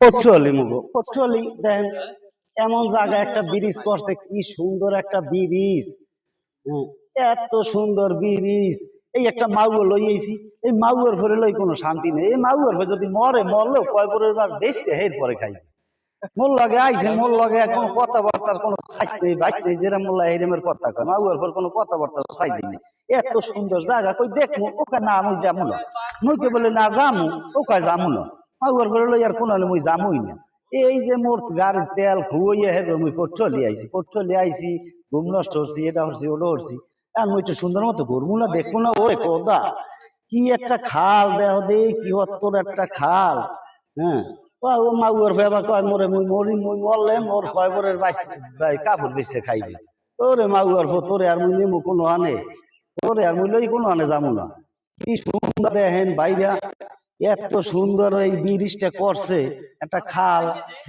পটুয়ালি মুগো। পটুয়ালি দেখেন এমন জায়গা একটা ব্রিজ করছে কি সুন্দর একটা ব্রিজ। হ্যাঁ, এত সুন্দর ব্রিজ। এই একটা মাউয়া লই আইছি এই মাউয়ার ঘরে লই কোনো শান্তি নেই। এই মাউয়ার ঘরে যদি মরে মরলেও কয় পরের বার বেশছে হের পরে খাইবে। মোর লগে আইছে মোর লগে কোনো কথাবার্তার কোনো সাইজ নেই বাইস নেই মোল্লা হেরেমের কথা কয়। মাউয়ার ঘর কোনো কথাবার্তার সাইজ নেই। এত সুন্দর জায়গা কই দেখমু ওকে না আমি যাব না। মুইকে বলে না যামু ওকে যামু না। মাউয়ার ঘরে লই আর কোনো মুই যামুই না। এই যে মোর গাড়ির তেল খুয়াইয়া হেবে মুই পট্রলি আইছি পট্রলি আইছি, ঘুম নষ্ট হচ্ছি এটা হচ্ছি ওটা হচ্ছি আর মুই একটু সুন্দর মতো ঘুরবো না দেখব না, ওরে কোদা কি একটা খাল দেহ দে, কি অত্তর একটা খাল হ্যাঁ? ও ও মাউয়ার ফেবা কয়, মোরে মুই মরি, মুই মরলে মোর কয় বরের ভাই কাপড় বেচে খাইবে? ওরে মাউয়ার ফো তোরে আর মুই কোনো আনে, তোরে আর মুই লই কোনো আনে যাব না। কি সুন্দর দেখেন বাইরা এত সুন্দর এই ব্রিজটা করছে একটা খাল।